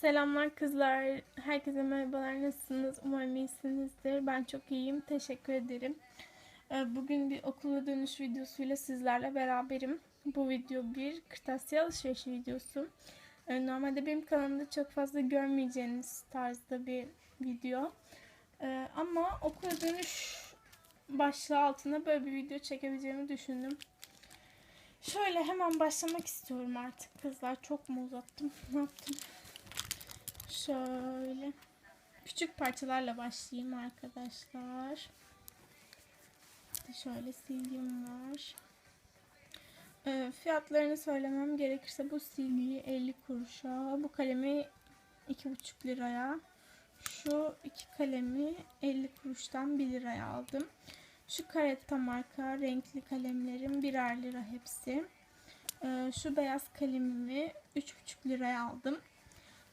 Selamlar kızlar. Herkese merhabalar. Nasılsınız? Umarım iyisinizdir. Ben çok iyiyim. Teşekkür ederim. Ee, Bugün bir okula dönüş videosuyla sizlerle beraberim. Bu video bir kırtasiye alışveriş videosu. Ee, Normalde benim kanalımda çok fazla görmeyeceğiniz tarzda bir video. Ee, Ama okula dönüş başlığı altında böyle bir video çekebileceğimi düşündüm. Şöyle hemen başlamak istiyorum artık kızlar. Çok mu uzattım? Ne yaptım? Şöyle küçük parçalarla başlayayım arkadaşlar. Şöyle silgim var. Ee, fiyatlarını söylemem gerekirse bu silgiyi 50 kuruşa, bu kalemi 2,5 liraya, şu iki kalemi 50 kuruştan 1 liraya aldım. Şu Caretta marka renkli kalemlerim birer lira hepsi. Ee, şu beyaz kalemimi 3,5 liraya aldım.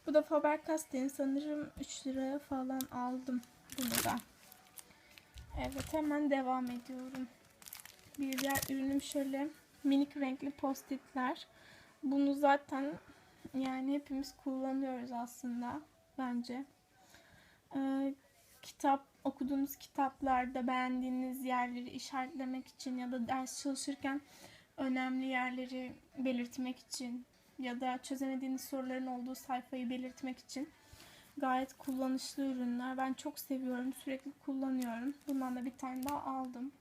Bu da Faber-Castell'in sanırım 3 liraya falan aldım bunu da. Evet hemen devam ediyorum. Bir diğer ürünüm şöyle minik renkli postitler. Bunu zaten yani hepimiz kullanıyoruz aslında bence. Ee, kitap okuduğunuz kitaplarda beğendiğiniz yerleri işaretlemek için ya da ders çalışırken önemli yerleri belirtmek için ya da çözemediğiniz soruların olduğu sayfayı belirtmek için gayet kullanışlı ürünler. Ben çok seviyorum. Sürekli kullanıyorum. Bundan da bir tane daha aldım.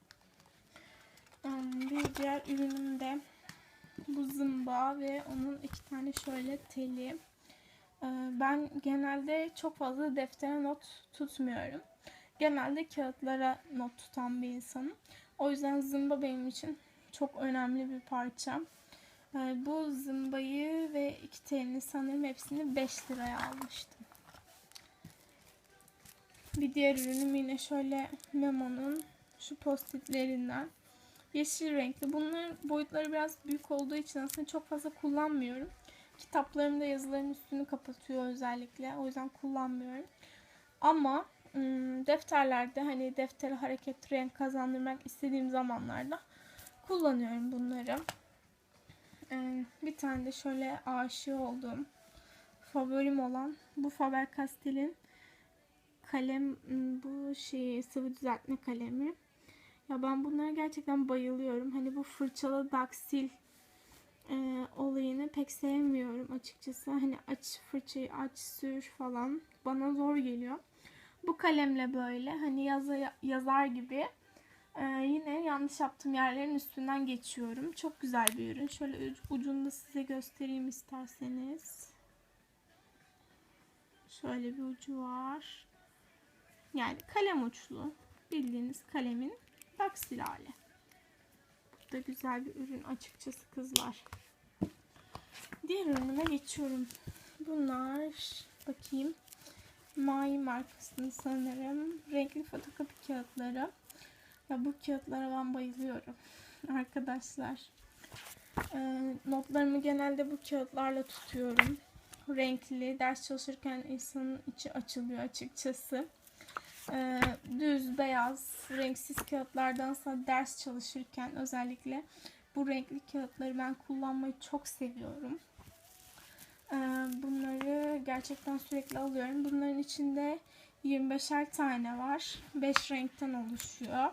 Bir diğer ürünüm de bu zımba ve onun iki tane şöyle teli. Ben genelde çok fazla deftere not tutmuyorum. Genelde kağıtlara not tutan bir insanım. O yüzden zımba benim için çok önemli bir parça. Bu zımbayı ve iki telini sanırım hepsini 5 liraya almıştım. Bir diğer ürünüm yine şöyle Memo'nun şu postitlerinden. Yeşil renkli. Bunların boyutları biraz büyük olduğu için aslında çok fazla kullanmıyorum. Kitaplarımda yazıların üstünü kapatıyor özellikle. O yüzden kullanmıyorum. Ama defterlerde hani deftere hareket renk kazandırmak istediğim zamanlarda kullanıyorum bunları. Bir tane de şöyle aşığı olduğum favorim olan bu Faber-Castell'in kalem bu şey sıvı düzeltme kalemi. Ya ben bunlara gerçekten bayılıyorum. Hani bu fırçalı daksil e, olayını pek sevmiyorum açıkçası. Hani aç fırçayı aç sür falan bana zor geliyor. Bu kalemle böyle hani yazı, yazar gibi ee, yine yanlış yaptığım yerlerin üstünden geçiyorum. Çok güzel bir ürün. Şöyle ucunu da size göstereyim isterseniz. Şöyle bir ucu var. Yani kalem uçlu. Bildiğiniz kalemin daksil hali. Bu da güzel bir ürün açıkçası kızlar. Diğer ürünüme geçiyorum. Bunlar bakayım. Mai markasının sanırım renkli fotokopi kağıtları. Ya bu kağıtlara ben bayılıyorum arkadaşlar. Ee, notlarımı genelde bu kağıtlarla tutuyorum. Renkli, ders çalışırken insanın içi açılıyor açıkçası. Ee, düz, beyaz, renksiz kağıtlardansa ders çalışırken özellikle bu renkli kağıtları ben kullanmayı çok seviyorum. Ee, bunları gerçekten sürekli alıyorum. Bunların içinde 25'er tane var. 5 renkten oluşuyor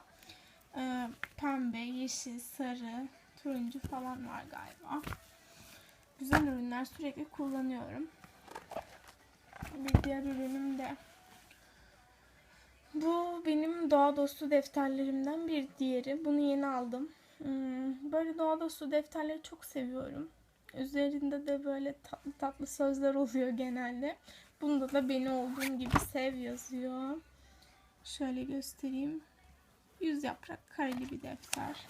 e, pembe, yeşil, sarı, turuncu falan var galiba. Güzel ürünler sürekli kullanıyorum. Bir diğer ürünüm de bu benim doğa dostu defterlerimden bir diğeri. Bunu yeni aldım. Hmm, böyle doğa dostu defterleri çok seviyorum. Üzerinde de böyle tatlı tatlı sözler oluyor genelde. Bunda da beni olduğum gibi sev yazıyor. Şöyle göstereyim. Yüz yaprak kareli bir defter.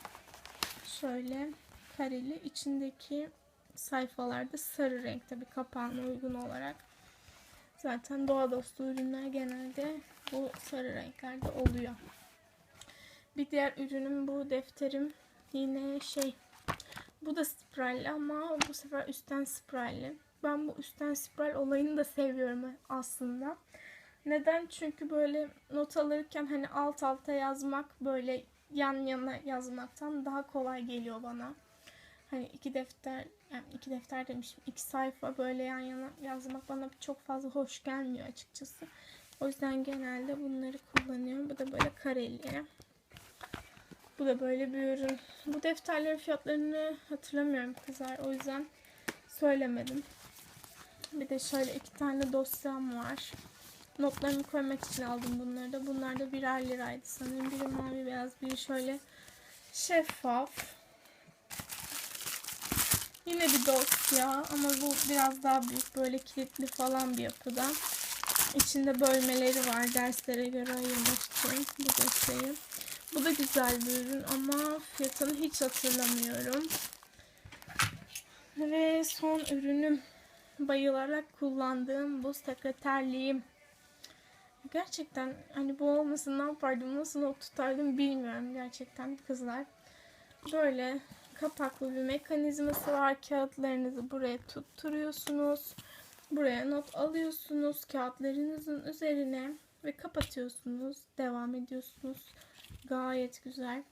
Şöyle kareli. içindeki sayfalarda sarı renk tabi kapağına uygun olarak. Zaten doğa dostu ürünler genelde bu sarı renklerde oluyor. Bir diğer ürünüm bu defterim. Yine şey bu da spiralli ama bu sefer üstten spiralli. Ben bu üstten spiral olayını da seviyorum aslında. Neden? Çünkü böyle not alırken hani alt alta yazmak böyle yan yana yazmaktan daha kolay geliyor bana. hani iki defter yani iki defter demişim iki sayfa böyle yan yana yazmak bana çok fazla hoş gelmiyor açıkçası. O yüzden genelde bunları kullanıyorum. Bu da böyle kareli. Bu da böyle bir ürün. Bu defterlerin fiyatlarını hatırlamıyorum kızlar. O yüzden söylemedim. Bir de şöyle iki tane dosyam var. Notlarımı koymak için aldım bunları da. Bunlar da birer liraydı sanırım. Biri mavi beyaz, biri şöyle şeffaf. Yine bir dosya ama bu biraz daha büyük. Böyle kilitli falan bir yapıda. İçinde bölmeleri var derslere göre ayırmak için bu dosyayı. Bu da güzel bir ürün ama fiyatını hiç hatırlamıyorum. Ve son ürünüm bayılarak kullandığım bu sekreterliğim. Gerçekten hani bu olmasa ne yapardım, nasıl not tutardım bilmiyorum gerçekten kızlar. Böyle kapaklı bir mekanizması var. Kağıtlarınızı buraya tutturuyorsunuz. Buraya not alıyorsunuz kağıtlarınızın üzerine ve kapatıyorsunuz. Devam ediyorsunuz. Gayet güzel.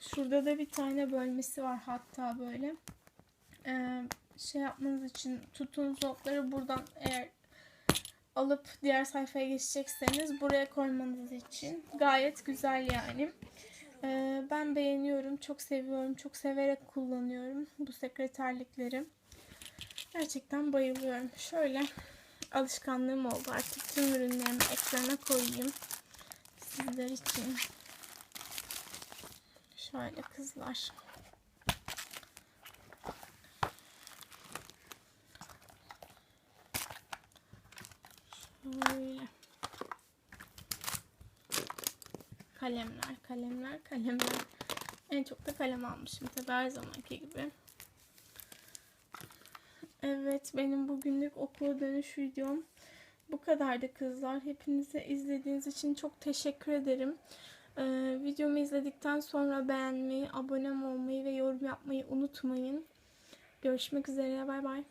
Şurada da bir tane bölmesi var hatta böyle. Ee, şey yapmanız için tuttuğunuz notları buradan eğer alıp diğer sayfaya geçecekseniz buraya koymanız için gayet güzel yani. Ee, ben beğeniyorum, çok seviyorum, çok severek kullanıyorum bu sekreterlikleri. Gerçekten bayılıyorum. Şöyle alışkanlığım oldu artık tüm ürünlerimi ekrana koyayım sizler için. Şöyle kızlar. Şöyle. Kalemler, kalemler, kalemler. En çok da kalem almışım tabi her zamanki gibi. Evet benim bugünlük okula dönüş videom bu kadardı kızlar. Hepinize izlediğiniz için çok teşekkür ederim. Ee, videomu izledikten sonra beğenmeyi, abone olmayı ve yorum yapmayı unutmayın. Görüşmek üzere. Bay bay.